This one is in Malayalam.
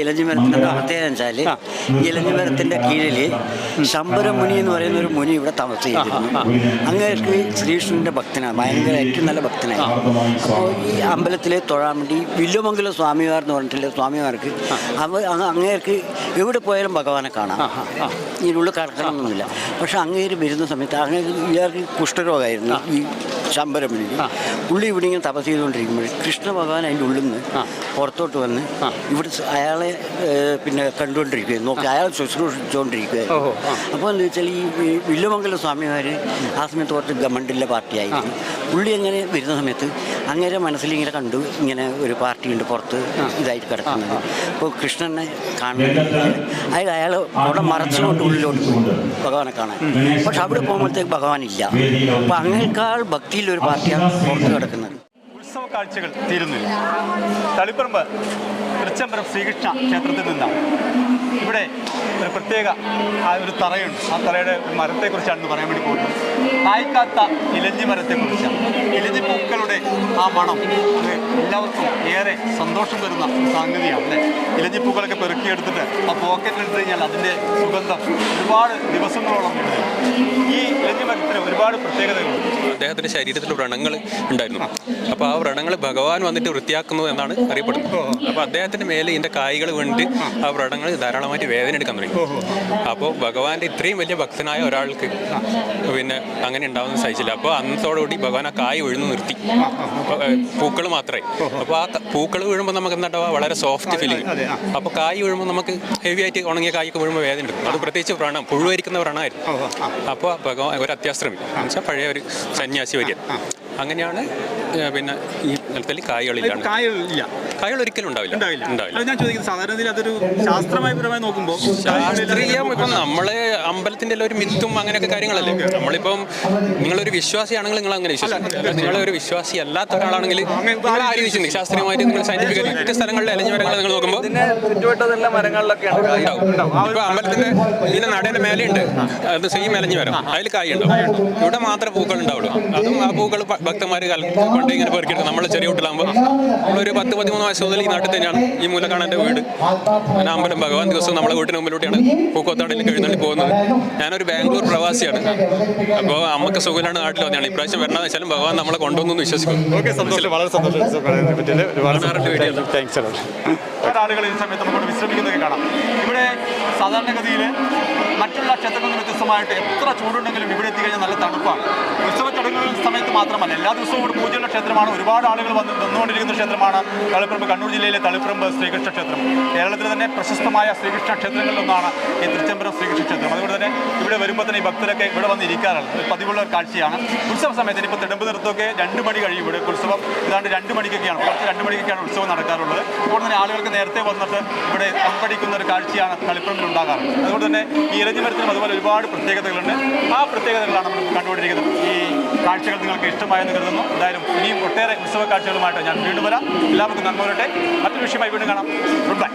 ഇലഞ്ഞിമരത്തിന്റെ പ്രത്യേകത വെച്ചാൽ ഇലഞ്ഞിമരത്തിന്റെ കീഴിൽ ശമ്പരമുനി എന്ന് പറയുന്ന ഒരു മുനി ഇവിടെ താമസിച്ചിരുന്നു അങ്ങേക്ക് ശ്രീകൃഷ്ണന്റെ ഭക്തനാണ്. ഭയങ്കര ഏറ്റവും നല്ല ഭക്തനായിരുന്നു അപ്പോൾ ഈ അമ്പലത്തിലെ തൊഴാൻ വേണ്ടി വില്ലുമംഗല സ്വാമിമാർ എന്ന് പറഞ്ഞിട്ടുള്ള സ്വാമിമാർക്ക് അവ അങ്ങ് അങ്ങേർക്ക് എവിടെ പോയാലും ഭഗവാനെ കാണാം. ഇതിനുള്ള കടക്കണമെന്നൊന്നുമില്ല പക്ഷെ അങ്ങേര് വരുന്ന സമയത്ത് അങ്ങനെ ഇയാൾക്ക് കുഷ്ഠരോഗമായിരുന്നു ഈ ശമ്പരമുനി പുള്ളി ഇവിടെ ഇങ്ങനെ തപസ് ചെയ്തുകൊണ്ടിരിക്കുമ്പോൾ കൃഷ്ണ ഭഗവാൻ അതിന്റെ ഉള്ളിൽ നിന്ന് പുറത്തോട്ട് വന്ന് ഇവിടെ അയാളെ പിന്നെ കണ്ടുകൊണ്ടിരിക്കുകയും. നോക്കി അയാൾ ശുശ്രൂഷിച്ചുകൊണ്ടിരിക്കുകയായിരുന്നു അപ്പോൾ എന്ന് വെച്ചാൽ ഈ വില്ലുമംഗല സ്വാമിമാർ ആ സമയത്ത് കുറച്ച് ഗവൺമെന്റിന്റെ പാർട്ടിയായിരുന്നു. പുള്ളി അങ്ങനെ വരുന്ന സമയത്ത് അങ്ങനെ മനസ്സിൽ ഇങ്ങനെ കണ്ടു ഇങ്ങനെ ഒരു പാർട്ടിയുണ്ട് പുറത്ത് ഇതായിട്ട് കിടക്കുന്നത്. അപ്പോൾ കൃഷ്ണനെ കാണുന്നത് അയാൾ അയാൾ അവിടെ മറച്ചുകൊണ്ട് ഉള്ളിലോട്ട് ഭഗവാനെ കാണാൻ. പക്ഷെ അവിടെ പോകുമ്പോഴത്തേക്ക് ഭഗവാനില്ല. അപ്പോൾ അങ്ങേക്കാൾ ഭക്തിയിലൊരു പാർട്ടിയാണ് പുറത്ത് കിടക്കുന്നത്. ഉത്സവ കാഴ്ചകൾ തീരുന്നില്ല. തളിപ്പറമ്പ് തൃച്ചംബരം ശ്രീകൃഷ്ണ ക്ഷേത്രത്തിൽ നിന്നാണ്. ഇവിടെ ഒരു പ്രത്യേക ആ ഒരു തറയുണ്ട്. ആ തറയുടെ ഒരു മരത്തെക്കുറിച്ചാണെന്ന് പറയാൻ വേണ്ടി പോകുന്നത്. കായ്ക്കാത്ത ഇലഞ്ഞി മരത്തെക്കുറിച്ചാണ്. ഇലഞ്ഞി പൂക്കളുടെ ആ മണം അത് എല്ലാവർക്കും ഏറെ സന്തോഷം തരുന്ന സംഗതിയാണ് അല്ലേ? ഇലഞ്ഞി പൂക്കളൊക്കെ പെറുക്കിയെടുത്തിട്ട് ആ പോക്കറ്റിൽ എടുത്തു കഴിഞ്ഞാൽ അതിന്റെ സുഗന്ധം ഒരുപാട് ദിവസങ്ങളോളം ഉണ്ട് ഈ ഇലഞ്ഞി മരത്തിന് ഒരുപാട് പ്രത്യേകതകളുണ്ട്. അദ്ദേഹത്തിന്റെ ശരീരത്തിൽ വ്രണങ്ങൾ ഉണ്ടായിരുന്നു. അപ്പോൾ ആ വ്രണങ്ങൾ ഭഗവാൻ വന്നിട്ട് വൃത്തിയാക്കുന്നു എന്നാണ് അറിയപ്പെടുന്നത്. അപ്പോൾ അദ്ദേഹത്തിന്റെ മേലെ ഇതിന്റെ കായ്കൾ വീണിട്ട് ആ വ്രണങ്ങൾ ധാരാളമായിട്ട് വേദന എടുക്കാൻ തുടങ്ങി. അപ്പോൾ ഭഗവാന്റെ ഇത്രയും വലിയ ഭക്തനായ ഒരാൾക്ക് പിന്നെ അങ്ങനെ ഉണ്ടാവുന്ന സഹിച്ചില്ല അപ്പോൾ അന്നത്തോടുകൂടി ഭഗവാൻ ആ കായ് വീഴുന്നു നിർത്തി. പൂക്കൾ മാത്രമേ. അപ്പോൾ ആ പൂക്കൾ വീഴുമ്പോൾ നമുക്ക് എന്താ വളരെ സോഫ്റ്റ് ഫീലിംഗ് അപ്പോൾ കായ് വീഴുമ്പോൾ നമുക്ക് ഹെവി ആയിട്ട് ഉണങ്ങിയ കായൊക്കെ വീഴുമ്പോൾ വേദന എടുക്കും. അത് പ്രത്യേകിച്ച് വ്രണം പുഴുവരിക്കുന്ന വ്രണമായിരുന്നു അപ്പോൾ ഭഗവാൻ ഒരു അത്യാശ്രമി. എന്നുവെച്ചാൽ പഴയ ഒരു സന്യാസി വര്യൻ അങ്ങനെയാണ് പിന്നെ ഈ നിലത്തിൽ കായ്കളില്ലാണ് കായകളില്ല. കായ്കൾ ഒരിക്കലും ഉണ്ടാവില്ല. ഉണ്ടാവില്ല. ഞാൻ ചോദിക്കുന്നത് സാധാരണ അതൊരു ശാസ്ത്രമായി പരമായി നോക്കുമ്പോൾ ശാസ്ത്രീയം ഇപ്പം നമ്മളെ അമ്പലത്തിന്റെ എല്ലാം ഒരു മിത്തും അങ്ങനെയൊക്കെ കാര്യങ്ങളല്ലേ? നമ്മളിപ്പം നിങ്ങളൊരു വിശ്വാസിയാണെങ്കിൽ നിങ്ങൾ അങ്ങനെ വിശ്വസിക്കും. നിങ്ങളൊരു വിശ്വാസി അല്ലാത്ത ഒരാളാണെങ്കിൽ നിങ്ങൾ ആര് ശാസ്ത്രീയമായിട്ട് നിങ്ങൾ സയന്റിഫിക്കലി മറ്റ് സ്ഥലങ്ങളിലെ അലഞ്ഞു മരങ്ങൾ നിങ്ങൾ നോക്കുമ്പോൾ ചുറ്റുവട്ടത്തുള്ള മരങ്ങളിലൊക്കെയാണ് ഇപ്പൊ അമ്പലത്തിന്റെ ഇതിന്റെ നടയുടെ മേലെയുണ്ട്. അത് സെയിം അലഞ്ഞു മരം. അതിൽ കായ ഉണ്ടാവും ഇവിടെ മാത്രമേ പൂക്കൾ ഉണ്ടാവുള്ളൂ. അതും ആ പൂക്കൾ ഭക്തന്മാർ കൊണ്ട് ഇങ്ങനെ പെറുക്കിയെടുക്കും. നമ്മൾ ചെറിയ കുട്ടികളാകുമ്പോൾ നമ്മളൊരു പത്ത് പതിമൂന്ന് വയസ്സ് മുതൽ ഈ നാട്ടിൽ തന്നെയാണ് ഈ മൂലക്കാണന്റെ വീട്. ഞാൻ അമ്പലം ഭഗവാൻ ദിവസം നമ്മളെ വീട്ടിന് മുമ്പിലൂടെയാണ് പൂക്കോത്താടിൽ എഴുന്നള്ളി പോകുന്നത്. ഞാനൊരു ബാംഗ്ലൂർ പ്രവാസിയാണ്. അപ്പോൾ അമ്മയ്ക്ക് സുഖമില്ലാണ്ട് നാട്ടിൽ വന്നതാണ്. ഇപ്രാവശ്യം വരണമെന്ന് വെച്ചാലും ഭഗവാൻ നമ്മളെ കൊണ്ടുവന്നു വിശ്വസിക്കും ഓക്കെ സന്തോഷം. വളരെ സന്തോഷം. താങ്ക്സ് ആളുകൾ ഈ സമയത്ത് നമുക്ക് വിശ്രമിക്കുന്നതൊക്കെ കാണാം. സാധാരണഗതിയിൽ മറ്റുള്ള ക്ഷേത്രങ്ങളിൽ വ്യത്യസ്തമായിട്ട് എത്ര ചൂടുണ്ടെങ്കിലും ഇവിടെ എത്തി കഴിഞ്ഞാൽ നല്ല തണുപ്പാണ്. ഉത്സവ ചടങ്ങുകൾ സമയത്ത് മാത്രമല്ല എല്ലാ ദിവസവും ഇവിടെ പൂജയുള്ള ക്ഷേത്രമാണ്. ഒരുപാട് ആളുകൾ വന്ന് നിന്നുകൊണ്ടിരിക്കുന്ന ക്ഷേത്രമാണ് തളിപ്പറമ്പ്. കണ്ണൂർ ജില്ലയിലെ തളിപ്പറമ്പ് ശ്രീകൃഷ്ണ ക്ഷേത്രം. കേരളത്തിലെ തന്നെ പ്രശസ്തമായ ശ്രീകൃഷ്ണ ക്ഷേത്രങ്ങളിലൊന്നാണ് ഈ തൃച്ചംബരം ശ്രീകൃഷ്ണ ക്ഷേത്രം. അതുകൊണ്ട് തന്നെ ഇവിടെ വരുമ്പോൾ തന്നെ ഈ ഭക്തരൊക്കെ ഇവിടെ വന്ന് ഇരിക്കാറുണ്ട്. പതിവുള്ള കാഴ്ചയാണ്. ഉത്സവ സമയത്ത് ഇനിയിപ്പോൾ തിടമ്പ് നിർത്തമൊക്കെ രണ്ട് മണി കഴിയും ഇവിടെ. ഉത്സവം ഏതാണ്ട് രണ്ട് മണിക്കൊക്കെയാണ്. കുറച്ച് രണ്ട് മണിക്കൊക്കെയാണ് ഉത്സവം നടക്കാറുള്ളത്. അതുകൊണ്ട് തന്നെ ആളുകൾക്ക് നേരത്തെ വന്നിട്ട് ഇവിടെ പങ്കെടുക്കുന്ന ഒരു കാഴ്ചയാണ് ഉണ്ടാകാറുള്ളത് അതുകൊണ്ട് തന്നെ ഈ ഇലഞ്ഞി മരത്തിനും അതുപോലെ ഒരുപാട് പ്രത്യേകതകളുണ്ട്. ആ പ്രത്യേകതകളാണ് നമ്മൾ കണ്ടുകൊണ്ടിരിക്കുന്നത്. ഈ കാഴ്ചകൾ നിങ്ങൾക്ക് ഇഷ്ടമായെന്ന് കരുതുന്നു. എന്തായാലും ഇനിയും ഒട്ടേറെ ഉത്സവ കാഴ്ചകളുമായിട്ട് ഞാൻ വീണ്ടും വരാം. എല്ലാവർക്കും നന്മ വരട്ടെ. മറ്റൊരു വിഷയമായി വീണ്ടും കാണാം. Good bye